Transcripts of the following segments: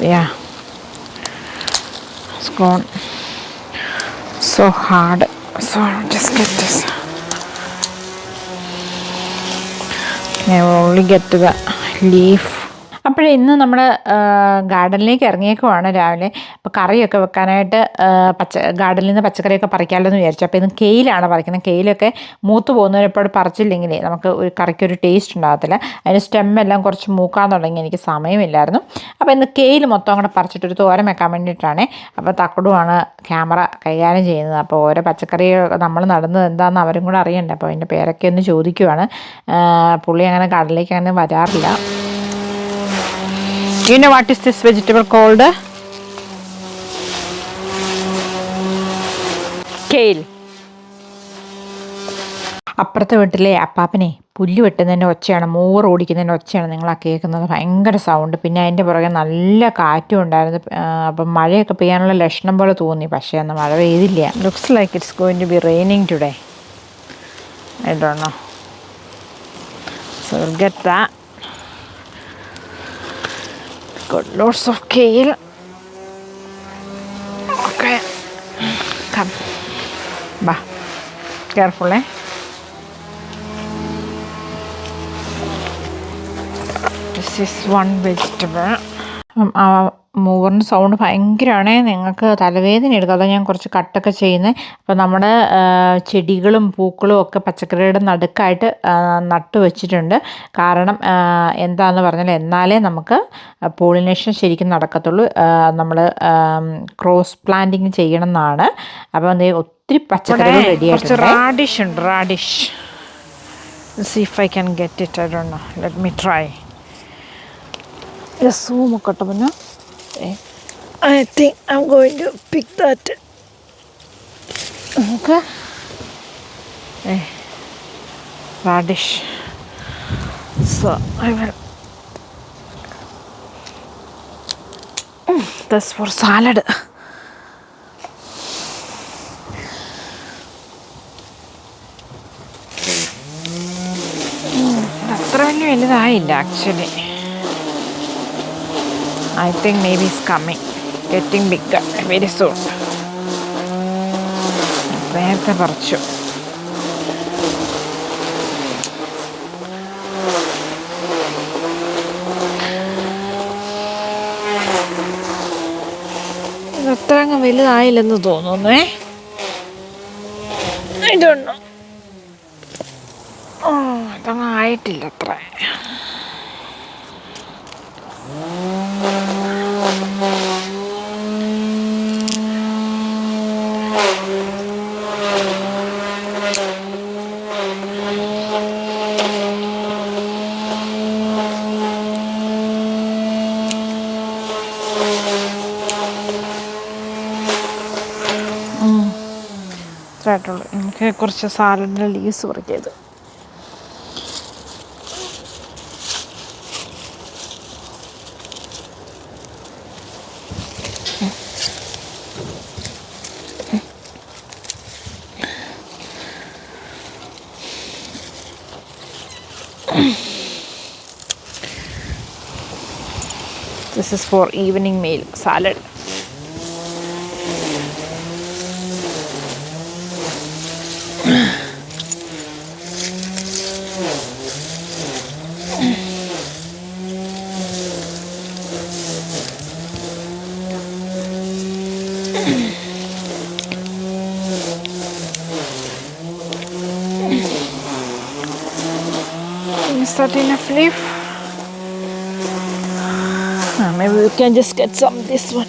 yeah it's gone so hard so I'll just get this I will only get to the leaf അപ്പോഴേ ഇന്ന് നമ്മുടെ ഗാർഡനിലേക്ക് ഇറങ്ങിയേക്കുവാണ് രാവിലെ അപ്പോൾ കറിയൊക്കെ വെക്കാനായിട്ട് പച്ച ഗാർഡനിൽ നിന്ന് പച്ചക്കറിയൊക്കെ പറിക്കാമല്ലോ എന്ന് വിചാരിച്ചു. അപ്പോൾ ഇന്ന് കെയിലാണ് പറിക്കുന്നത്. കെയിലൊക്കെ മൂത്ത് പോകുന്നവരെപ്പോൾ പറിച്ചില്ലെങ്കിൽ നമുക്ക് ഒരു കറിക്ക് ഒരു ടേസ്റ്റ് ഉണ്ടാകത്തില്ല. അതിന് സ്റ്റെമ്മെല്ലാം കുറച്ച് മൂക്കാൻ തുടങ്ങി. എനിക്ക് സമയമില്ലായിരുന്നു. അപ്പോൾ ഇന്ന് കെയിൽ മൊത്തം അങ്ങോട്ട് പറിച്ചിട്ടൊരു തോരൻ വെക്കാൻ വേണ്ടിയിട്ടാണ്. അപ്പോൾ തക്കടുമാണ് ക്യാമറ കൈകാര്യം ചെയ്യുന്നത്. അപ്പോൾ ഓരോ പച്ചക്കറി നമ്മൾ നടുന്നത് എന്താണെന്ന് അവരും കൂടെ അറിയണ്ടേ. അപ്പോൾ അതിന്റെ പേരൊക്കെ ഒന്ന് ചോദിക്കുവാണ്. പുള്ളി അങ്ങനെ കടലിലേക്ക് അങ്ങനെ വരാറില്ല. You know what is this vegetable called? Kale. അപ്പുറത്തെ വീട്ടിലെ അപ്പാപ്പനെ പുല്ല് വെട്ടുന്നതിന്റെ ഒച്ചയാണ് മോറ് ഓടിക്കുന്നതിന്റെ ഒച്ചയാണ് നിങ്ങൾ ആ കേൾക്കുന്നത്. ഭയങ്കര സൗണ്ട് പിന്നെ അതിന്റെ പുറകെ നല്ല കാറ്റും ഉണ്ടായിരുന്നു. അപ്പം മഴയൊക്കെ പെയ്യാനുള്ള ലക്ഷണം പോലെ തോന്നി. പക്ഷേ അന്ന് മഴ പെയ്തില്ല. Looks like it's going to be raining today I don't know so. This is one vegetable. ഉം, ആ മൂവറിന്റെ സൗണ്ട് ഭയങ്കരമാണ് നിങ്ങൾക്ക് തലവേദന എടുക്കും. അതാണ് ഞാൻ കുറച്ച് കട്ടൊക്കെ ചെയ്യുന്നത് അപ്പോൾ നമ്മുടെ ചെടികളും പൂക്കളും ഒക്കെ പച്ചക്കറിയുടെ നടുക്കായിട്ട് നട്ട് വെച്ചിട്ടുണ്ട്. കാരണം എന്താണെന്ന് പറഞ്ഞാൽ എന്നാലേ നമുക്ക് പോളിനേഷൻ ശരിക്കും നടക്കത്തുള്ളൂ. നമ്മൾ ക്രോസ് പ്ലാന്റിങ് ചെയ്യണം എന്നാണ്. അപ്പോൾ ഒത്തിരി പച്ചക്കറികൾ റെഡി ആയിട്ടുണ്ട്. റാഡിഷ് ഉണ്ട് radish see if I can get it I don't know let me try രസവും ഒക്കെ കേട്ടോ പിന്നെ I think I'm going to pick that നമുക്ക് radish so I will this for salad അത്ര വലിയ actually actually I think maybe it's coming getting big very soon. നേരത്തെ പറിച്ചു. അത്ര അങ്ങ് വലുതായില്ലെന്ന് തോന്നുന്നേ. ഐ ഓ അതങ്ങ് ആയിട്ടില്ല. ഇത്രയായിട്ടുള്ളൂ. നമുക്ക് കുറച്ച് സാലഡിന്റെ ലീവ്സ് പറിക്കിയത് This is for evening meal salad. and just get some this one.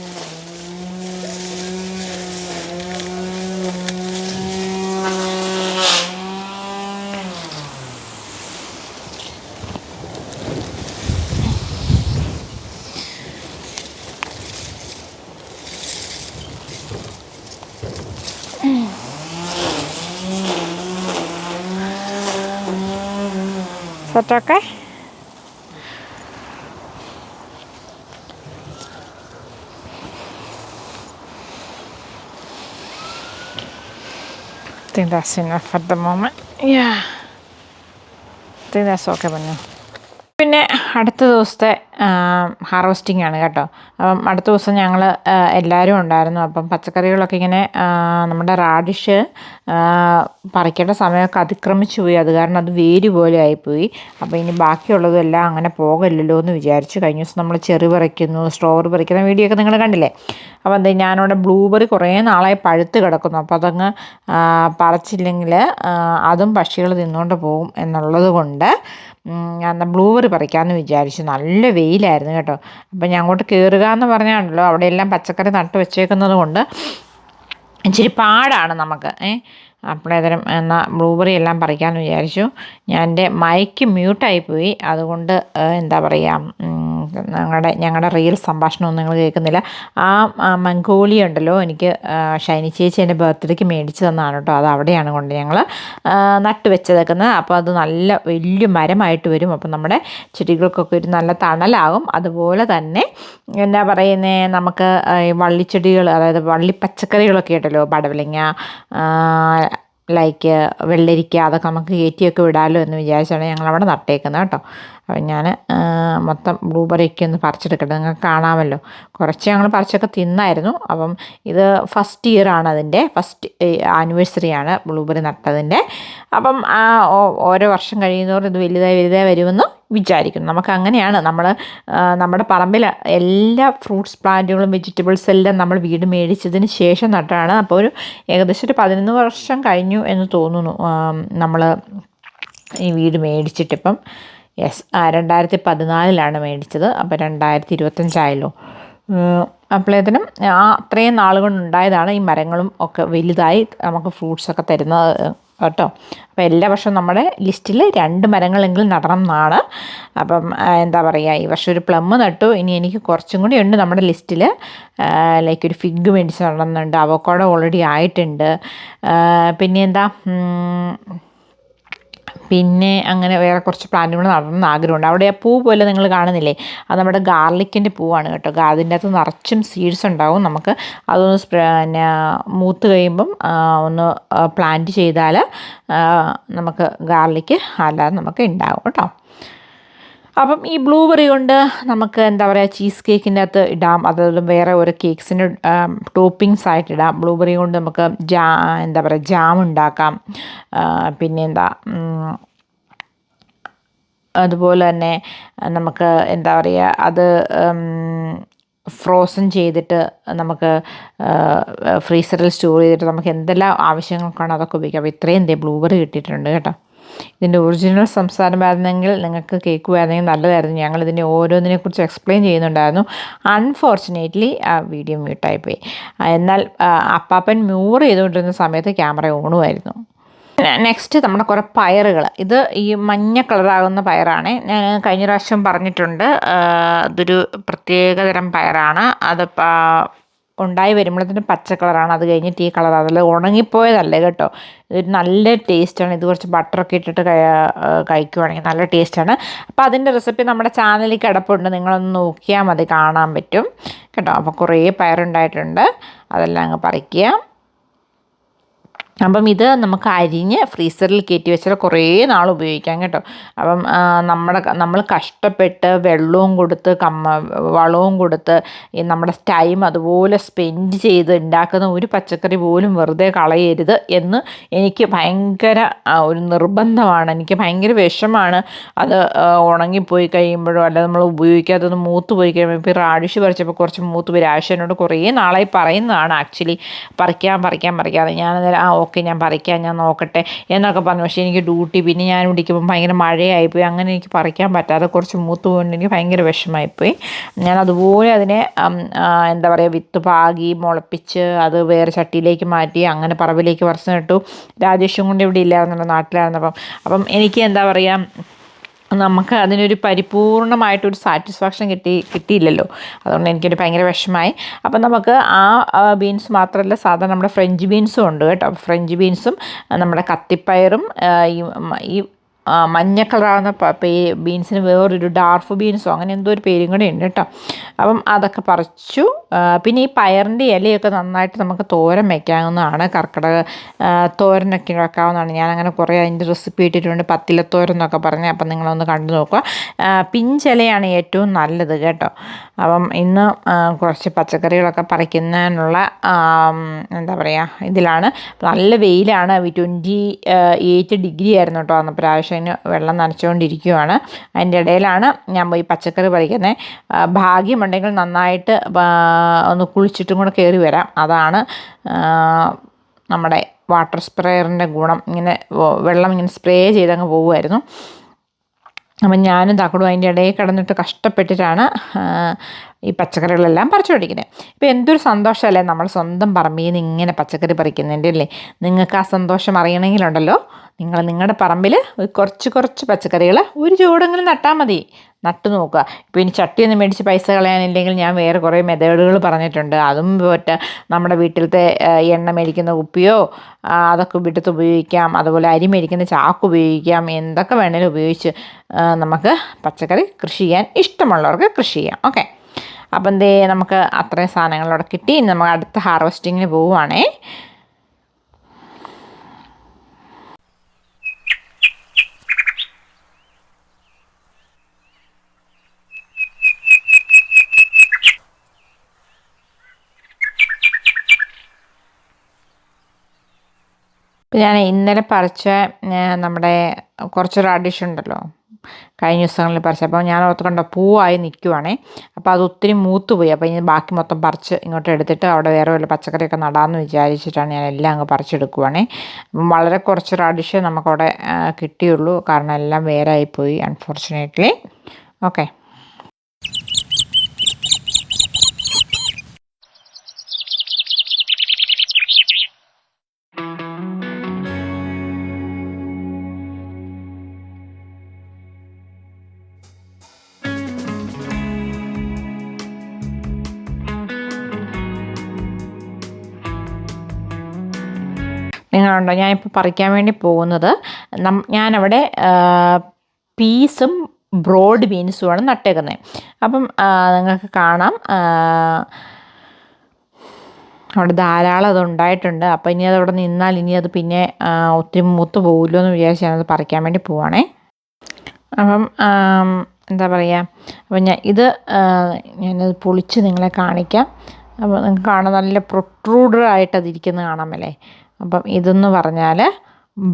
Okay. think that's enough at the moment. Yeah. I think that's okay for now. പിന്നെ അടുത്ത ദിവസത്തെ ഹാർവസ്റ്റിംഗ് ആണ് കേട്ടോ. അപ്പം അടുത്ത ദിവസം ഞങ്ങൾ എല്ലാവരും ഉണ്ടായിരുന്നു. അപ്പം പച്ചക്കറികളൊക്കെ ഇങ്ങനെ നമ്മുടെ റാഡിഷ് പറിക്കേണ്ട സമയമൊക്കെ അതിക്രമിച്ചു പോയി. അത് കാരണം അത് വേര് പോലെ ആയിപ്പോയി. അപ്പോൾ ഇനി ബാക്കിയുള്ളതെല്ലാം അങ്ങനെ പോകല്ലല്ലോ എന്ന് വിചാരിച്ചു. കഴിഞ്ഞ ദിവസം നമ്മൾ ചെറു പറിക്കുന്നു സ്ട്രോബറി പറിക്കുന്ന വീഡിയോ ഒക്കെ നിങ്ങൾ കണ്ടില്ലേ? അപ്പോൾ എന്താ ഞാനവിടെ ബ്ലൂബെറി കുറേ നാളായി പഴുത്ത് കിടക്കുന്നു. അപ്പോൾ അതങ്ങ് പറിച്ചില്ലെങ്കിൽ അതും പക്ഷികൾ തിന്നുകൊണ്ട് പോകും എന്നുള്ളത് കൊണ്ട് ഞാൻ ബ്ലൂബെറി പറിക്കാമെന്ന് വിചാരിച്ചു. നല്ല വെയിലായിരുന്നു കേട്ടോ. അപ്പം ഞാൻ അങ്ങോട്ട് കയറുക എന്ന് പറഞ്ഞാണല്ലോ അവിടെയെല്ലാം പച്ചക്കറി നട്ട് വെച്ചേക്കുന്നത് കൊണ്ട് ഇച്ചിരി പാടാണ് നമുക്ക് ഏ? അപ്പോഴേതരം എന്നാൽ ബ്ലൂബെറി എല്ലാം പറിക്കാമെന്ന് വിചാരിച്ചു. ഞാൻ എന്റെ മൈക്ക് മ്യൂട്ടായിപ്പോയി അതുകൊണ്ട് എന്താ പറയുക ഞങ്ങളുടെ ഞങ്ങളുടെ റിയൽ സംഭാഷണമൊന്നും നിങ്ങൾ കേൾക്കുന്നില്ല. ആ മംഗോളി ഉണ്ടല്ലോ എനിക്ക് ഷൈനി ചേച്ചി എന്റെ ബർത്ത്ഡേക്ക് മേടിച്ച് തന്നതാണ് കേട്ടോ. അത് അവിടെയാണ് കൊണ്ട് ഞങ്ങൾ നട്ട് വെച്ചേക്കുന്നത്. അപ്പോൾ അത് നല്ല വലിയ മരമായിട്ട് വരും. അപ്പം നമ്മുടെ ചെടികൾക്കൊക്കെ ഒരു നല്ല തണലാകും. അതുപോലെ തന്നെ എന്താ പറയുന്നത് നമുക്ക് വള്ളിച്ചെടികൾ അതായത് വള്ളി പച്ചക്കറികളൊക്കെ ഉണ്ടല്ലോ പടവലങ്ങ ലൈക്ക് വെള്ളരിക്ക അതൊക്കെ നമുക്ക് കയറ്റിയൊക്കെ വിടാമല്ലോ എന്ന് വിചാരിച്ചാണ് ഞങ്ങൾ അവിടെ നട്ടേക്കുന്നത് കേട്ടോ. അപ്പം ഞാൻ മൊത്തം ബ്ലൂബെറിയൊക്കെ ഒന്ന് പറിച്ചെടുക്കട്ടെ. നിങ്ങൾക്ക് കാണാമല്ലോ. കുറച്ച് ഞങ്ങൾ പറിച്ചൊക്കെ തിന്നായിരുന്നു. അപ്പം ഇത് ഫസ്റ്റ് ഇയർ ആണ് അതിന്റെ. ഫസ്റ്റ് ആനിവേഴ്സറി ആണ് ബ്ലൂബെറി നട്ടതിന്റെ. അപ്പം ഓരോ വർഷം കഴിയുന്നതോറും ഇത് വലുതായി വലുതായി വരുമെന്ന് വിചാരിക്കുന്നു. നമുക്ക് അങ്ങനെയാണ്. നമ്മൾ നമ്മുടെ പറമ്പിൽ എല്ലാ ഫ്രൂട്ട്സ് പ്ലാന്റുകളും വെജിറ്റബിൾസ് എല്ലാം നമ്മൾ വീട് മേടിച്ചതിന് ശേഷം നട്ടാണ്. അപ്പോൾ ഒരു ഏകദേശം ഒരു പതിനൊന്ന് വർഷം കഴിഞ്ഞു എന്ന് തോന്നുന്നു നമ്മൾ ഈ വീട് മേടിച്ചിട്ടിപ്പം യെസ് രണ്ടായിരത്തി പതിനാലിലാണ് മേടിച്ചത്. അപ്പോൾ രണ്ടായിരത്തി ഇരുപത്തഞ്ചായല്ലോ അപ്പോഴേതിനും ആ അത്രയും നാളുകൊണ്ടുണ്ടായതാണ് ഈ മരങ്ങളും ഒക്കെ വലുതായി നമുക്ക് ഫ്രൂട്ട്സൊക്കെ തരുന്നത്. കേട്ടോ. അപ്പോൾ എല്ലാ വർഷവും നമ്മുടെ ലിസ്റ്റിൽ രണ്ട് മരങ്ങളെങ്കിലും നടണം എന്നാണ് അപ്പം എന്താ പറയുക ഈ വർഷം ഒരു പ്ലം നട്ടു. ഇനി എനിക്ക് കുറച്ചും കൂടി ഉണ്ട് നമ്മുടെ ലിസ്റ്റിൽ. ലൈക്ക് ഒരു ഫിഗ് മേടിച്ച് നടന്നുണ്ട് അവക്കോട ഓൾറെഡി ആയിട്ടുണ്ട്. പിന്നെ എന്താ പിന്നെ അങ്ങനെ വേറെ കുറച്ച് പ്ലാന്റുകൾ നടണമെന്ന് ആഗ്രഹമുണ്ട് അവിടെ ആ പൂ പോലെ നിങ്ങൾ കാണുന്നില്ലേ? അത് നമ്മുടെ ഗാർലിക്കിന്റെ പൂവാണ് കേട്ടോ. അതിന്റെ അകത്ത് നിറച്ചും സീഡ്സ് ഉണ്ടാവും. നമുക്ക് അതൊന്ന് പിന്നെ മൂത്ത് കഴിയുമ്പം ഒന്ന് പ്ലാന്റ് ചെയ്താൽ നമുക്ക് ഗാർലിക്ക് അല്ലാതെ നമുക്ക് ഉണ്ടാവും കേട്ടോ. അപ്പം ഈ ബ്ലൂബെറി കൊണ്ട് നമുക്ക് എന്താ പറയുക ചീസ് കേക്കിന്റെ അകത്ത് ഇടാം. അതുപോലെ വേറെ ഓരോ കേക്ക്സിന് ടോപ്പിങ്സ് ആയിട്ട് ഇടാം. ബ്ലൂബെറി കൊണ്ട് നമുക്ക് ജാ എന്താ പറയുക ജാം ഉണ്ടാക്കാം. പിന്നെന്താ അതുപോലെ തന്നെ നമുക്ക് എന്താ പറയുക അത് ഫ്രോസൺ ചെയ്തിട്ട് നമുക്ക് ഫ്രീസറിൽ സ്റ്റോർ ചെയ്തിട്ട് നമുക്ക് എന്തെല്ലാം ആവശ്യങ്ങൾക്കാണ് അതൊക്കെ ഉപയോഗിക്കാം. അപ്പോൾ ഇത്രയും എന്തേ ബ്ലൂബെറി കിട്ടിയിട്ടുണ്ട് കേട്ടോ. ഇതിന്റെ ഒറിജിനൽ സംസാരമായിരുന്നെങ്കിൽ നിങ്ങൾക്ക് കേൾക്കുമായിരുന്നെങ്കിൽ നല്ലതായിരുന്നു. ഞങ്ങൾ ഇതിന്റെ ഓരോന്നിനെക്കുറിച്ച് എക്സ്പ്ലെയിൻ ചെയ്യുന്നുണ്ടായിരുന്നു. അൺഫോർച്ചുനേറ്റ്ലി ആ വീഡിയോ മ്യൂട്ടായിപ്പോയി എന്നാൽ അപ്പാപ്പൻ മ്യൂർ ചെയ്തുകൊണ്ടിരുന്ന സമയത്ത് ക്യാമറ ഓണുമായിരുന്നു. നെക്സ്റ്റ് നമ്മുടെ കുറേ പയറുകൾ ഇത് ഈ മഞ്ഞ കളറാകുന്ന പയറാണ്. ഞാൻ കഴിഞ്ഞ പ്രാവശ്യം പറഞ്ഞിട്ടുണ്ട്. അതൊരു പ്രത്യേകതരം പയറാണ്. അത് ഉണ്ടായി വരുമ്പോഴത്തേനും പച്ച കളറാണ്. അത് കഴിഞ്ഞിട്ട് ഈ കളർ. അതിൽ ഉണങ്ങിപ്പോയതല്ല കേട്ടോ? ഇതൊരു നല്ല ടേസ്റ്റാണ്. ഇത് കുറച്ച് ബട്ടറൊക്കെ ഇട്ടിട്ട് കഴിക്കുവാണെങ്കിൽ നല്ല ടേസ്റ്റാണ്. അപ്പോൾ അതിന്റെ റെസിപ്പി നമ്മുടെ ചാനലിൽ കിടപ്പുണ്ട്. നിങ്ങളൊന്ന് നോക്കിയാൽ മതി കാണാൻ പറ്റും. കേട്ടോ? അപ്പോൾ കുറേ പയറുണ്ടായിട്ടുണ്ട്. അതെല്ലാം അങ്ങ് പറിക്കുക. അപ്പം ഇത് നമുക്ക് അരിഞ്ഞ് ഫ്രീസറിൽ കയറ്റി വെച്ചാൽ കുറേ നാൾ ഉപയോഗിക്കാം കേട്ടോ. അപ്പം നമ്മുടെ നമ്മൾ കഷ്ടപ്പെട്ട് വെള്ളവും കൊടുത്ത് കമ്മ വളവും കൊടുത്ത് നമ്മുടെ ടൈം അതുപോലെ സ്പെൻഡ് ചെയ്ത് ഉണ്ടാക്കുന്ന ഒരു പച്ചക്കറി പോലും വെറുതെ കളയരുത് എന്ന് എനിക്ക് ഭയങ്കര ഒരു നിർബന്ധമാണ്. എനിക്ക് ഭയങ്കര വിഷമാണ്. അത് ഉണങ്ങിപ്പോയി കഴിയുമ്പോഴോ അല്ല നമ്മൾ ഉപയോഗിക്കാത്തത് മൂത്ത് പോയി കഴിയുമ്പോൾ ഇപ്പോൾ റാഡിഷ് പറിച്ചപ്പോൾ കുറച്ച് മൂത്ത് പോയി. രാശനോട് കുറേ നാളായി പറയുന്നതാണ് ആക്ച്വലി. പറിക്കാൻ പറിക്കാൻ പറിക്കാതെ. ഞാനന്നേരം ആ ഓക്കെ ഞാൻ പറിക്കാം ഞാൻ നോക്കട്ടെ എന്നൊക്കെ പറഞ്ഞു. പക്ഷേ എനിക്ക് ഡ്യൂട്ടി പിന്നെ ഞാൻ വിളിക്കുമ്പോൾ ഭയങ്കര മഴയായിപ്പോയി. അങ്ങനെ എനിക്ക് പറിക്കാൻ പറ്റാതെ കുറച്ച് മൂത്ത് പോയിട്ട് എനിക്ക് ഭയങ്കര വിഷമമായിപ്പോയി. ഞാൻ അതുപോലെ അതിനെ എന്താ പറയുക വിത്ത് പാകി മുളപ്പിച്ച് അത് വേറെ ചട്ടിയിലേക്ക് മാറ്റി അങ്ങനെ പറമ്പിലേക്ക് പറിച്ചു നട്ടു. രാജേഷും കൊണ്ട് ഇവിടെ ഇല്ലായിരുന്നല്ലോ നാട്ടിലായിരുന്നപ്പം. അപ്പം എനിക്ക് എന്താ പറയുക നമുക്ക് അതിനൊരു പരിപൂർണമായിട്ടൊരു സാറ്റിസ്ഫാക്ഷൻ കിട്ടി കിട്ടിയില്ലല്ലോ. അതുകൊണ്ട് എനിക്കൊരു ഭയങ്കര വിഷമമായി. അപ്പം നമുക്ക് ആ ബീൻസ് മാത്രമല്ല സാധാരണ നമ്മുടെ ഫ്രഞ്ച് ബീൻസും ഉണ്ട് കേട്ടോ. ഫ്രഞ്ച് ബീൻസും നമ്മുടെ കത്തിപ്പയറും ഈ മഞ്ഞ കളറാകുന്ന ബീൻസിന് വേറൊരു ഡാർഫ് ബീൻസോ അങ്ങനെ എന്തോ ഒരു പേരും കൂടെ ഉണ്ട് കേട്ടോ. അപ്പം അതൊക്കെ പറിച്ചു. പിന്നെ ഈ പയറിന്റെ ഇലയൊക്കെ നന്നായിട്ട് നമുക്ക് തോരൻ വയ്ക്കാവുന്നതാണ് കർക്കിടക തോരനൊക്കെ വെക്കാവുന്നതാണ്. ഞാൻ അങ്ങനെ കുറേ അതിന്റെ റെസിപ്പി ഇട്ടിട്ടുണ്ട്. പത്തിലത്തോരൻ എന്നൊക്കെ പറഞ്ഞ് അപ്പം നിങ്ങളൊന്ന് കണ്ടു നോക്കുക. പിഞ്ചിലയാണ് ഏറ്റവും നല്ലത് കേട്ടോ. അപ്പം ഇന്ന് കുറച്ച് പച്ചക്കറികളൊക്കെ പറിക്കുന്നതിനുള്ള എന്താ പറയുക ഇതിലാണ്. നല്ല വെയിലാണ്. ട്വന്റി എയ്റ്റ് ഡിഗ്രി ആയിരുന്നു കേട്ടോ അന്ന് പ്രാവശ്യം വെള്ളം നനച്ചുകൊണ്ടിരിക്കുകയാണ് അതിന്റെ ഇടയിലാണ് ഞാൻ പോയി പച്ചക്കറി പറിക്കുന്നത് ഭാഗ്യമുണ്ടെങ്കിൽ നന്നായിട്ട് ഒന്ന് കുളിച്ചിട്ടും കൂടെ കയറി വരാം. അതാണ് നമ്മുടെ വാട്ടർ സ്പ്രേയറിന്റെ ഗുണം. ഇങ്ങനെ വെള്ളം ഇങ്ങനെ സ്പ്രേ ചെയ്തങ്ങ് പോകുമായിരുന്നു അപ്പം ഞാനും തക്കടും അതിന്റെ ഇടയിൽ കിടന്നിട്ട് കഷ്ടപ്പെട്ടിട്ടാണ് ഈ പച്ചക്കറികളെല്ലാം പറിച്ചു പിടിക്കുന്നത് ഇപ്പോൾ എന്തൊരു സന്തോഷമല്ലേ? നമ്മൾ സ്വന്തം പറമ്പിൽ നിന്ന് ഇങ്ങനെ പച്ചക്കറി പറിക്കുന്നതിന്റെ അല്ലേ? നിങ്ങൾക്ക് ആ സന്തോഷം അറിയണമെങ്കിലുണ്ടല്ലോ. നിങ്ങൾ നിങ്ങളുടെ പറമ്പിൽ കുറച്ച് കുറച്ച് പച്ചക്കറികൾ ഒരു ചൂടെങ്കിലും നട്ടാൽ മതി. നട്ടു നോക്കുക. ഇപ്പോൾ ഇനി ചട്ടിയൊന്നും മേടിച്ച് പൈസ കളയാനില്ലെങ്കിൽ ഞാൻ വേറെ കുറേ മെത്തേഡുകൾ പറഞ്ഞിട്ടുണ്ട്. അതും പോറ്റ നമ്മുടെ വീട്ടിലത്തെ എണ്ണ മേടിക്കുന്ന കുപ്പിയോ അതൊക്കെ വിട്ടത്ത് ഉപയോഗിക്കാം. അതുപോലെ അരി മേടിക്കുന്ന ചാക്ക് ഉപയോഗിക്കാം. എന്തൊക്കെ വേണേലും ഉപയോഗിച്ച് നമുക്ക് പച്ചക്കറി കൃഷി ചെയ്യാൻ ഇഷ്ടമുള്ളവർക്ക് കൃഷി ചെയ്യാം. ഓക്കെ. അപ്പം എന്തേ നമുക്ക് അത്രയും സാധനങ്ങളോടെ കിട്ടി. നമ്മൾ അടുത്ത ഹാർവസ്റ്റിങ്ങിന് പോവുകയാണേ ഞാൻ ഇന്നലെ പറിച്ച നമ്മുടെ കുറച്ചൊരു റാഡിഷ് ഉണ്ടല്ലോ. കഴിഞ്ഞ ദിവസങ്ങളിൽ പറിച്ച. അപ്പോൾ ഞാൻ ഓർത്ത് കണ്ട പൂവായി നിൽക്കുവാണേ അപ്പോൾ അത് ഒത്തിരി മൂത്ത് പോയി അപ്പോൾ ഇനി ബാക്കി മൊത്തം പറിച്ച് ഇങ്ങോട്ട് എടുത്തിട്ട് അവിടെ വേറെ വല്ല പച്ചക്കറിയൊക്കെ നടാമെന്ന് വിചാരിച്ചിട്ടാണ് ഞാൻ എല്ലാം അങ്ങ് പറിച്ചെടുക്കുവാണേ. വളരെ കുറച്ച് റാഡിഷ് നമുക്കവിടെ കിട്ടിയുള്ളൂ. കാരണം എല്ലാം വേറെ പോയി അൺഫോർച്ചുനേറ്റ്ലി ഓക്കെ നിങ്ങളുണ്ടോ ഞാനിപ്പോൾ പറിക്കാൻ വേണ്ടി പോകുന്നത് ഞാനവിടെ പീസും ബ്രോഡ് ബീൻസുമാണ് നട്ടേക്കുന്നത് അപ്പം നിങ്ങൾക്ക് കാണാം. അവിടെ ധാരാളം അത് ഉണ്ടായിട്ടുണ്ട് അപ്പോൾ ഇനി അതവിടെ നിന്നാൽ ഇനി അത് പിന്നെ ഒത്തിരി മൂത്ത് പോകുമല്ലോ എന്ന് വിചാരിച്ച് ഞാനത് പറിക്കാൻ വേണ്ടി പോവാണേ. അപ്പം എന്താ പറയുക അപ്പം ഞാൻ ഇത് ഞാനത് പൊളിച്ച് നിങ്ങളെ കാണിക്കാം. അപ്പോൾ നിങ്ങൾക്ക് കാണാൻ നല്ല പ്രൊട്രൂഡർ ആയിട്ട് അതിരിക്കുന്നത് കാണാമല്ലേ അപ്പം ഇതെന്ന് പറഞ്ഞാൽ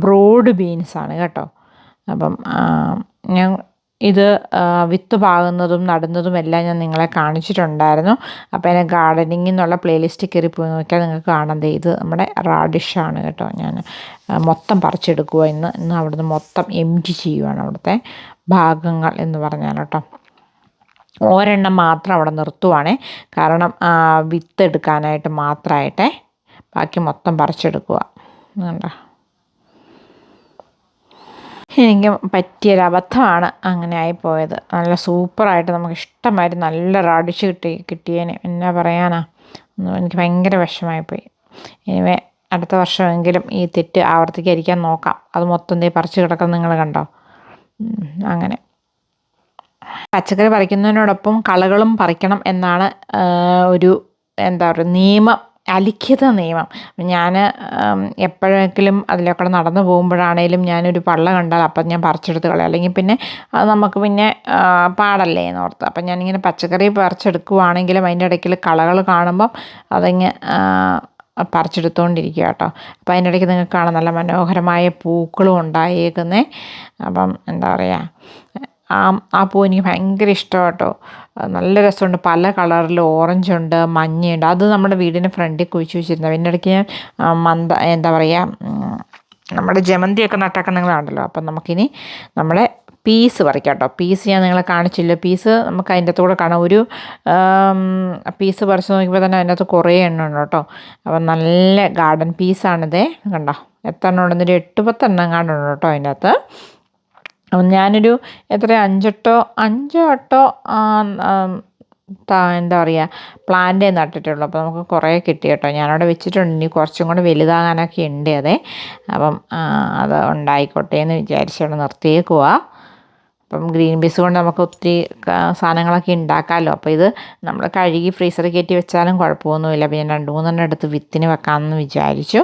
ബ്രോഡ് ബീൻസ് ആണ് കേട്ടോ. അപ്പം ഞാൻ ഇത് വിത്ത് പാകുന്നതും നടുന്നതും എല്ലാം ഞാൻ നിങ്ങളെ കാണിച്ചിട്ടുണ്ടായിരുന്നു. അപ്പോൾ എന്റെ ഗാർഡനിങ് എന്നുള്ള പ്ലേലിസ്റ്റ് കയറി പോയി നോക്കിയാൽ നിങ്ങൾക്ക് കാണാം. ഇത് നമ്മുടെ റാഡിഷാണ് കേട്ടോ ഞാൻ മൊത്തം പറിച്ചെടുക്കുക ഇന്ന് ഇന്ന് അവിടുന്ന് മൊത്തം എം ടി ചെയ്യുവാണ് അവിടുത്തെ ഭാഗങ്ങൾ എന്ന് പറഞ്ഞാൽ കേട്ടോ. ഒരെണ്ണം മാത്രം അവിടെ നിർത്തുവാണേ. കാരണം വിത്ത് എടുക്കാനായിട്ട് മാത്രമായിട്ടേ ബാക്കി മൊത്തം പറിച്ചെടുക്കുക കണ്ടോ? എനിക്ക് പറ്റിയൊരബദ്ധമാണ് അങ്ങനെ ആയിപ്പോയത്. നല്ല സൂപ്പറായിട്ട് നമുക്ക് ഇഷ്ടമായിട്ട് നല്ല റാഡിഷ് കിട്ടി കിട്ടിയേനെ. എന്നാ പറയാനാ? എനിക്ക് ഭയങ്കര വിഷമായിപ്പോയി ഇനി അടുത്ത വർഷമെങ്കിലും ഈ തെറ്റ് ആവർത്തിക്കാതിരിക്കാൻ നോക്കാം. അത് മൊത്തം ദേ പറിച്ച് കിടക്കുന്ന നിങ്ങൾ കണ്ടോ? അങ്ങനെ. പച്ചക്കറി പറിക്കുന്നതിനോടൊപ്പം കളകളും പറിക്കണം എന്നാണ് ഒരു എന്താ പറയുക നിയമം അലിഖിത നിയമം. ഞാൻ എപ്പോഴെങ്കിലും അതിലൊക്കെ നടന്നു പോകുമ്പോഴാണേലും ഞാനൊരു പള്ള കണ്ടാൽ അപ്പം ഞാൻ പറിച്ചെടുത്ത് കളയാം. അല്ലെങ്കിൽ പിന്നെ അത് നമുക്ക് പിന്നെ പാടല്ലേ എന്നോർത്ത്. അപ്പം ഞാനിങ്ങനെ പച്ചക്കറി പറിച്ചെടുക്കുവാണെങ്കിലും അതിന്റെ ഇടയ്ക്കിൽ കളകൾ കാണുമ്പം അതിങ്ങ് പറിച്ചെടുത്തുകൊണ്ടിരിക്കുക കേട്ടോ. അപ്പം അതിന്റെ ഇടയ്ക്ക് നിങ്ങൾക്ക് കാണാം നല്ല മനോഹരമായ പൂക്കളും ഉണ്ടായേക്കുന്നേ. അപ്പം എന്താ പറയുക ആ ആ പൂ എനിക്ക് ഭയങ്കര ഇഷ്ടമാണ് കേട്ടോ നല്ല രസമുണ്ട്. പല കളറിൽ ഓറഞ്ച് ഉണ്ട് മഞ്ഞയുണ്ട്. അത് നമ്മുടെ വീടിന്റെ ഫ്രണ്ടിൽ കുഴിച്ച് വെച്ചിരുന്നത്. പിന്നെ ഇടയ്ക്ക് മന്ദ എന്താ പറയുക നമ്മുടെ ജമന്തിയൊക്കെ നട്ടൊക്കെ നിങ്ങളാണല്ലോ കണ്ടല്ലോ അപ്പം നമുക്കിനി നമ്മളെ പീസ് പറിക്കാം കേട്ടോ പീസ് ഞാൻ നിങ്ങളെ കാണിച്ചില്ല. പീസ് നമുക്ക് അതിന്റെ അകത്തൂടെ കാണാം. ഒരു പീസ് പറിച്ച് നോക്കിയപ്പോൾ തന്നെ അതിന്റെ അകത്ത് കുറേ എണ്ണം ഉണ്ട് കേട്ടോ. അപ്പം നല്ല ഗാർഡൻ പീസാണിതേ കണ്ടോ? എത്ര എണ്ണം ഉണ്ടെന്നൊരു എട്ട് പത്തെണ്ണം കാണുന്നുണ്ട് കേട്ടോ അതിന്റെ അകത്ത്. ഞാനൊരു എത്ര അഞ്ചെട്ടോ അഞ്ചോ എട്ടോ എന്താ പറയുക പ്ലാന്റേ നട്ടിട്ടുള്ളൂ. അപ്പോൾ നമുക്ക് കുറേ കിട്ടി കേട്ടോ. ഞാനവിടെ വെച്ചിട്ടുണ്ട്. ഇനി കുറച്ചും കൂടെ വലുതാകാനൊക്കെ ഉണ്ട് അതെ. അപ്പം അത് ഉണ്ടായിക്കോട്ടെ എന്ന് വിചാരിച്ചവിടെ നിർത്തിയേക്കുക അപ്പം ഗ്രീൻ പീസ് കൊണ്ട് നമുക്ക് ഒത്തിരി സാധനങ്ങളൊക്കെ ഉണ്ടാക്കാമല്ലോ അപ്പോൾ ഇത് നമ്മൾ കഴുകി ഫ്രീസറിൽ കയറ്റി വെച്ചാലും കുഴപ്പമൊന്നുമില്ല. അപ്പോൾ ഞാൻ രണ്ട് മൂന്നെണ്ണം എടുത്ത് വിത്തിന് വെക്കാമെന്ന് വിചാരിച്ചു.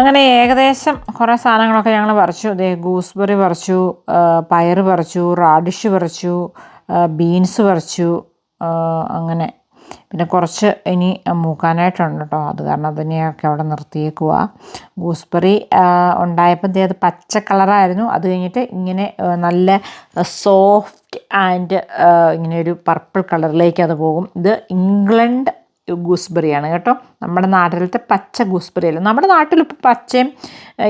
അങ്ങനെ ഏകദേശം കുറേ സാധനങ്ങളൊക്കെ ഞങ്ങൾ പറിച്ചു. ഇതേ ഗൂസ്ബെറി പറിച്ചു പയർ പറിച്ചു റാഡിഷ് പറിച്ചു ബീൻസ് പറിച്ചു അങ്ങനെ. പിന്നെ കുറച്ച് ഇനി മൂക്കാനായിട്ടുണ്ട് കേട്ടോ അത് കാരണം അതിനെയൊക്കെ അവിടെ നിർത്തിയേക്കുക ഗൂസ്ബെറി ഉണ്ടായപ്പോൾ അത് പച്ച കളറായിരുന്നു. അത് കഴിഞ്ഞിട്ട് ഇങ്ങനെ നല്ല സോഫ്റ്റ് ആൻഡ് ഇങ്ങനെ ഒരു പർപ്പിൾ കളറിലേക്ക് അത് പോകും. ഇത് ഇംഗ്ലണ്ട് ഗൂസ്ബെറിയാണ് കേട്ടോ. നമ്മുടെ നാട്ടിലത്തെ പച്ച ഗൂസ്ബെറി അല്ല നമ്മുടെ നാട്ടിലിപ്പോൾ പച്ചയും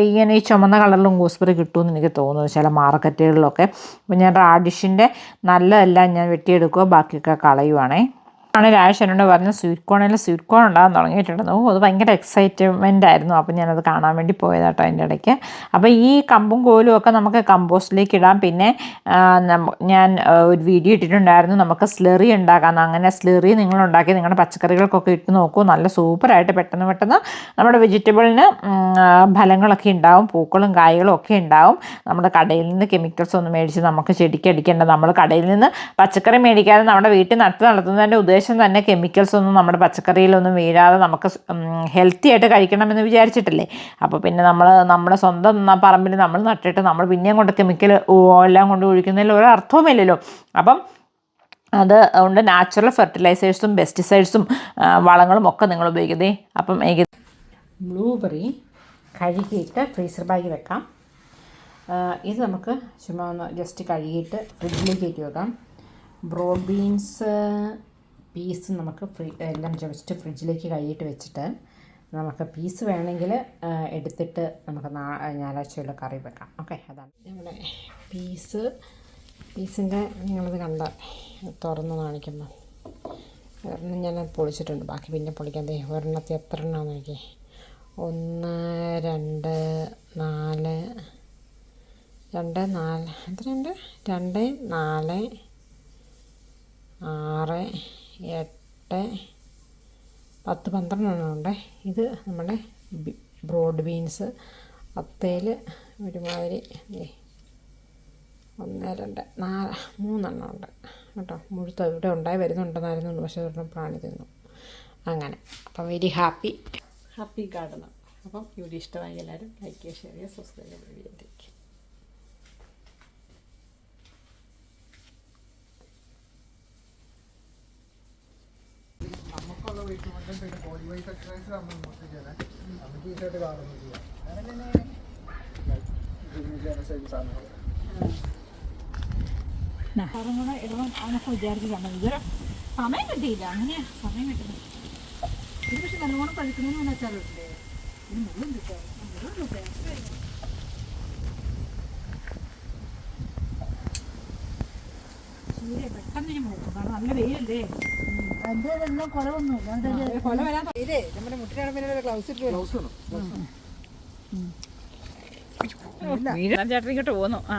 ഇങ്ങനെ ഈ ചുമന്ന കളറിലും ഗൂസ്ബെറി കിട്ടുമെന്ന് എനിക്ക് തോന്നുന്നു ചില മാർക്കറ്റുകളിലൊക്കെ. അപ്പോൾ ഞാൻ റാഡിഷിന്റെ നല്ലതെല്ലാം ഞാൻ വെട്ടിയെടുക്കുക ബാക്കിയൊക്കെ കളയുവാണേ. ആണ് രാജേഷ് എന്നോട് പറഞ്ഞ് സ്വീറ്റ് കോണിൽ സ്വീറ്റ് കോൺ ഉണ്ടാകാൻ തുടങ്ങിയിട്ടുണ്ടെന്ന് ഓ അത് ഭയങ്കര എക്സൈറ്റ്മെന്റ് ആയിരുന്നു. അപ്പോൾ ഞാനത് കാണാൻ വേണ്ടി പോയതാട്ടോ അതിന്റെ ഇടയ്ക്ക്. അപ്പോൾ ഈ കമ്പും കോലും ഒക്കെ നമുക്ക് കമ്പോസ്റ്റിലേക്ക് ഇടാം. പിന്നെ ഞാൻ ഒരു വീഡിയോ ഇട്ടിട്ടുണ്ടായിരുന്നു. നമുക്ക് സ്ലെറി ഉണ്ടാക്കാം. അങ്ങനെ സ്ലെറി നിങ്ങൾ ഉണ്ടാക്കി നിങ്ങളുടെ പച്ചക്കറികൾക്കൊക്കെ ഇട്ട് നോക്കൂ. നല്ല സൂപ്പറായിട്ട് പെട്ടെന്ന് പെട്ടെന്ന് നമ്മുടെ വെജിറ്റബിളിന് ഫലങ്ങളൊക്കെ ഉണ്ടാവും. പൂക്കളും കായ്കളും ഒക്കെ ഉണ്ടാവും. നമ്മുടെ കടയിൽ നിന്ന് കെമിക്കൽസ് ഒന്നും മേടിച്ച് നമുക്ക് ചെടിക്ക് അടിക്കേണ്ട. നമ്മൾ കടയിൽ നിന്ന് പച്ചക്കറി മേടിക്കാതെ നമ്മുടെ വീട്ടിൽ നട്ട് നടത്തുന്നതിന്റെ ഉദ്ദേശം അത്യാവശ്യം തന്നെ കെമിക്കൽസ് ഒന്നും നമ്മുടെ പച്ചക്കറിയിലൊന്നും വീഴാതെ നമുക്ക് ഹെൽത്തി ആയിട്ട് കഴിക്കണമെന്ന് വിചാരിച്ചിട്ടില്ലേ? അപ്പോൾ പിന്നെ നമ്മൾ നമ്മുടെ സ്വന്തം പറമ്പിൽ നമ്മൾ നട്ടിട്ട് നമ്മൾ പിന്നെയും കൊണ്ട് കെമിക്കൽ എല്ലാം കൊണ്ട് ഒഴിക്കുന്നതിൽ ഒരു അർത്ഥവുമില്ലല്ലോ അപ്പം അത് അതുകൊണ്ട് നാച്ചുറൽ ഫെർട്ടിലൈസേഴ്സും പെസ്റ്റിസൈഡ്സും വളങ്ങളും ഒക്കെ നിങ്ങൾ ഉപയോഗിക്കുന്നേ. അപ്പം ബ്ലൂബെറി കഴുകിയിട്ട് ഫ്രീസർ ബാഗിൽ വെക്കാം. ഇത് നമുക്ക് ചുമ്മാ ഒന്ന് ജസ്റ്റ് കഴുകിയിട്ട് ഫ്രിഡ്ജിലേക്ക് കയറ്റി വെക്കാം. ബ്രോഡ് ബീൻസ് പീസ് നമുക്ക് ഫ്രീ എല്ലാം ജസ്റ്റ് ഫ്രിഡ്ജിലേക്ക് കഴുകിയിട്ട് വെച്ചിട്ട് നമുക്ക് പീസ് വേണമെങ്കിൽ എടുത്തിട്ട് നമുക്ക് നാ ഞായറാഴ്ചയുള്ള കറി വെക്കാം. ഓക്കെ അതാണ്. നമ്മുടെ പീസ്. പീസിന്റെ നിങ്ങളത് കണ്ട തുറന്ന് കാണിക്കുമ്പോൾ ഒരെണ്ണം ഞാൻ പൊളിച്ചിട്ടുണ്ട്. ബാക്കി പിന്നെ പൊളിക്കാൻ തേ ഒരെണ്ണത്തിൽ എത്ര എണ്ണമാണ് നോക്കി ഒന്ന് രണ്ട് നാല് രണ്ട് നാല് എത്രയുണ്ട് രണ്ട് നാല് ആറ് എട്ട് പത്ത് പന്ത്രണ്ടെണ്ണം ഉണ്ട്. ഇത് നമ്മുടെ ബ്രോഡ് ബീൻസ്. അത്തേൽ ഒരുമാതിരി ഒന്ന് രണ്ട് നാല് മൂന്നെണ്ണം ഉണ്ട്. കേട്ടോ മുഴുത്ത ഇവിടെ ഉണ്ടായി വരുന്നുണ്ടെന്നായിരുന്നു പക്ഷേ ഒരെണ്ണം പ്രാണി തിന്നു. അങ്ങനെ. അപ്പം വെരി ഹാപ്പി ഹാപ്പി ഗാർഡൻ അപ്പം ഇവിടെ ഇഷ്ടമായി എല്ലാവരും ലൈക്ക് ചെയ്യുക ഷെയർ ചെയ്യുക സബ്സ്ക്രൈബ് ചെയ്യുക നമുക്കുള്ള വെയിറ്റ് കൊണ്ടും പിന്നെ ബോഡി എക്സസൈസ് നമ്മൾ മൊത്തം ചെയ്യണേ നമുക്ക് ഈസിയായിട്ട് കാണുന്നു ചെയ്യാം. സാധനങ്ങൾ അതും കൂടെ ഇടണം എന്നൊക്കെ വിചാരിച്ചിട്ടുണ്ട് ഇതുവരെ സമയം കിട്ടിയില്ല. അങ്ങനെ സമയം കിട്ടുന്നു ഇത് പക്ഷെ നല്ലോണം കഴിക്കണമെന്ന് വെച്ചാലുണ്ടേ ഇത് മുഴുവൻ കിട്ടാം മുഴുവൻ കിട്ടും പെട്ടെന്ന് ഞാൻ പോകും കാരണം നല്ല വെയിലല്ലേ? അതിന്റെ വെള്ളം കുറവൊന്നുമില്ല. കൊല വരാൻ ഇതേ നമ്മുടെ മുട്ടിനാണ് പിന്നെ ഗ്ലൗസ് ഇട്ട് ഗ്ലൗസ് വേണം വീരാൻ ചേട്ടൻ ഇങ്ങോട്ട് പോന്നു. ആ.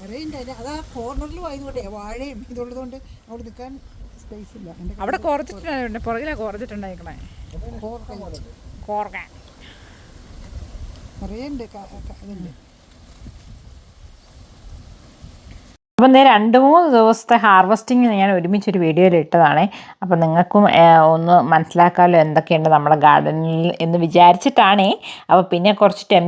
ആ കോർണറിൽ ആയതുകൊണ്ടേ വാഴയും ഇതുള്ളതുകൊണ്ട് അവിടെ നിൽക്കാൻ സ്പേസ് ഇല്ല. അവിടെ കുറച്ചിട്ടുണ്ട് പുറകിലാ കുറച്ചിട്ടുണ്ടായിക്കണേ കോർക്കാൻ അറിയണ്ട് ഇതുണ്ട് അപ്പം ഇന്ന് രണ്ട് മൂന്ന് ദിവസത്തെ ഹാർവസ്റ്റിംഗ് ഞാൻ ഒരുമിച്ചൊരു വീഡിയോയിൽ ഇട്ടതാണ്. അപ്പം നിങ്ങൾക്കും ഒന്ന് മനസ്സിലാക്കാമല്ലോ എന്തൊക്കെയുണ്ട് നമ്മുടെ ഗാർഡനിൽ എന്ന് വിചാരിച്ചിട്ടാണേ. അപ്പോൾ പിന്നെ കുറച്ച് ടെം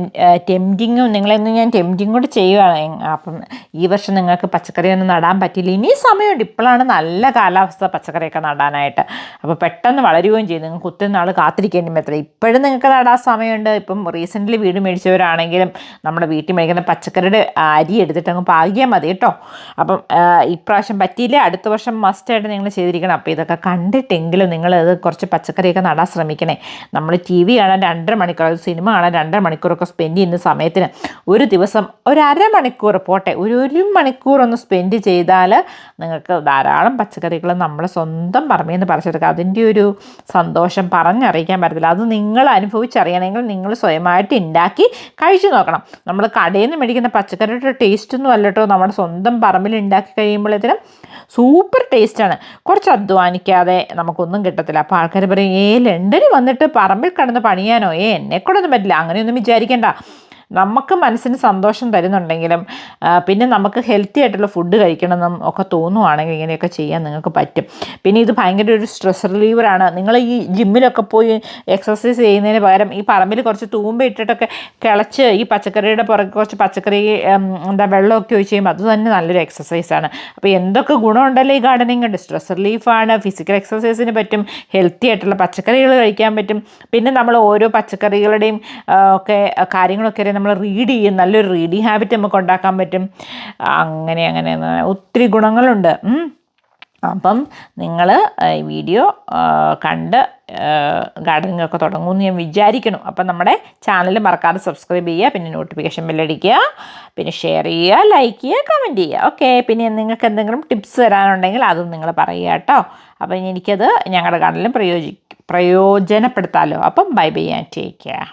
ടെംറ്റിങ്ങും നിങ്ങളെന്ന് ഞാൻ ടെംറ്റിങ് കൂടെ ചെയ്യുകയാണ് അപ്പം ഈ വർഷം നിങ്ങൾക്ക് പച്ചക്കറിയൊന്നും നടാൻ പറ്റില്ല. ഇനി സമയമുണ്ട്. ഇപ്പോഴാണ് നല്ല കാലാവസ്ഥ പച്ചക്കറിയൊക്കെ നടാനായിട്ട്. അപ്പോൾ പെട്ടെന്ന് വളരുകയും ചെയ്യും നിങ്ങൾക്ക് ഒത്തിരി നാൾ കാത്തിരിക്കേണ്ടി പറ്റില്ല ഇപ്പോഴും നിങ്ങൾക്ക് നടാൻ സമയമുണ്ട്. ഇപ്പം റീസെന്റ്ലി വീട് മേടിച്ചവരാണെങ്കിലും നമ്മുടെ വീട്ടിൽ മേടിക്കുന്ന പച്ചക്കറിയുടെ അരി എടുത്തിട്ട് അങ്ങ് പാകിയാൽ മതി കേട്ടോ. അപ്പം ഇപ്രാവശ്യം പറ്റിയില്ല? അടുത്ത വർഷം മസ്റ്റായിട്ട് നിങ്ങൾ ചെയ്തിരിക്കണം. അപ്പോൾ ഇതൊക്കെ കണ്ടിട്ടെങ്കിലും നിങ്ങൾ അത് കുറച്ച് പച്ചക്കറിയൊക്കെ നടാൻ ശ്രമിക്കണേ. നമ്മൾ ടി വി കാണാൻ രണ്ടര മണിക്കൂർ സിനിമ കാണാൻ രണ്ടര മണിക്കൂറൊക്കെ സ്പെൻഡ് ചെയ്യുന്ന സമയത്തിന് ഒരു ദിവസം ഒരു അരമണിക്കൂർ പോട്ടെ. ഒരു ഒരു മണിക്കൂർ ഒന്ന് സ്പെൻഡ് ചെയ്താൽ നിങ്ങൾക്ക് ധാരാളം പച്ചക്കറികൾ നമ്മൾ സ്വന്തം പറമ്പിൽ നിന്ന് പറിച്ചെടുക്കാം. അതിന്റെ ഒരു സന്തോഷം പറഞ്ഞറിയിക്കാൻ പറ്റത്തില്ല. അത് നിങ്ങൾ അനുഭവിച്ചറിയണമെങ്കിൽ നിങ്ങൾ സ്വയമായിട്ട് ഉണ്ടാക്കി കഴിച്ചു നോക്കണം. നമ്മൾ കടയിൽ നിന്ന് മേടിക്കുന്ന പച്ചക്കറിയുടെ ടേസ്റ്റ് ഒന്നും അല്ലട്ടോ. നമ്മുടെ സ്വന്തം പറമ്പിൽ ഉണ്ടാക്കി കഴിയുമ്പോഴത്തേനും സൂപ്പർ ടേസ്റ്റാണ്. കുറച്ച് അധ്വാനിക്കാതെ നമുക്കൊന്നും കിട്ടത്തില്ല. അപ്പോൾ ആൾക്കാർ പറയും ഏ ലണ്ടനിൽ വന്നിട്ട് പറമ്പിൽ കിടന്ന് പണിയാനോ? ഏ എന്നെ കൊണ്ടൊന്നും പറ്റില്ല. അങ്ങനെയൊന്നും വിചാരിക്കേണ്ട. നമുക്ക് മനസ്സിന് സന്തോഷം തരുന്നുണ്ടെങ്കിലും പിന്നെ നമുക്ക് ഹെൽത്തി ആയിട്ടുള്ള ഫുഡ് കഴിക്കണമെന്നും ഒക്കെ തോന്നുവാണെങ്കിൽ ഇങ്ങനെയൊക്കെ ചെയ്യാൻ നിങ്ങൾക്ക് പറ്റും. പിന്നെ ഇത് ഭയങ്കര ഒരു സ്ട്രെസ് റിലീവറാണ് നിങ്ങൾ ഈ ജിമ്മിലൊക്കെ പോയി എക്സസൈസ് ചെയ്യുന്നതിന് പകരം ഈ പറമ്പിൽ കുറച്ച് തൂമ്പ ഇട്ടിട്ടൊക്കെ കിളച്ച് ഈ പച്ചക്കറിയുടെ പുറകെ കുറച്ച് പച്ചക്കറി എന്താ വെള്ളമൊക്കെ ഒഴിച്ച് ചെയ്യുമ്പോൾ അത് തന്നെ നല്ലൊരു എക്സസൈസാണ് അപ്പോൾ എന്തൊക്കെ ഗുണമുണ്ടല്ലോ ഈ ഗാർഡനിങ് ഉണ്ട് സ്ട്രെസ് റിലീഫാണ് ഫിസിക്കൽ എക്സസൈസിന് പറ്റും ഹെൽത്തി ആയിട്ടുള്ള പച്ചക്കറികൾ കഴിക്കാൻ പറ്റും. പിന്നെ നമ്മൾ ഓരോ പച്ചക്കറികളുടെയും ഒക്കെ കാര്യങ്ങളൊക്കെ നമ്മൾ റീഡ് ചെയ്യും. നല്ലൊരു റീഡിങ് ഹാബിറ്റ് നമുക്ക് ഉണ്ടാക്കാൻ പറ്റും. അങ്ങനെ അങ്ങനെ ഒത്തിരി ഗുണങ്ങളുണ്ട്. അപ്പം നിങ്ങൾ വീഡിയോ കണ്ട് ഗാർഡനിങ് ഒക്കെ തുടങ്ങുമെന്ന് ഞാൻ വിചാരിക്കുന്നു. അപ്പം നമ്മുടെ ചാനൽ മറക്കാതെ സബ്സ്ക്രൈബ് ചെയ്യുക പിന്നെ നോട്ടിഫിക്കേഷൻ ബെല്ലടിക്കുക പിന്നെ ഷെയർ ചെയ്യുക ലൈക്ക് ചെയ്യുക കമന്റ് ചെയ്യുക. ഓക്കെ പിന്നെ നിങ്ങൾക്ക് എന്തെങ്കിലും ടിപ്സ് തരാനുണ്ടെങ്കിൽ അതും നിങ്ങൾ പറയുക കേട്ടോ. അപ്പം എനിക്കത് ഞങ്ങളുടെ ഗാർഡനിൽ പ്രയോജി പ്രയോജനപ്പെടുത്താമല്ലോ അപ്പം bye bye and take care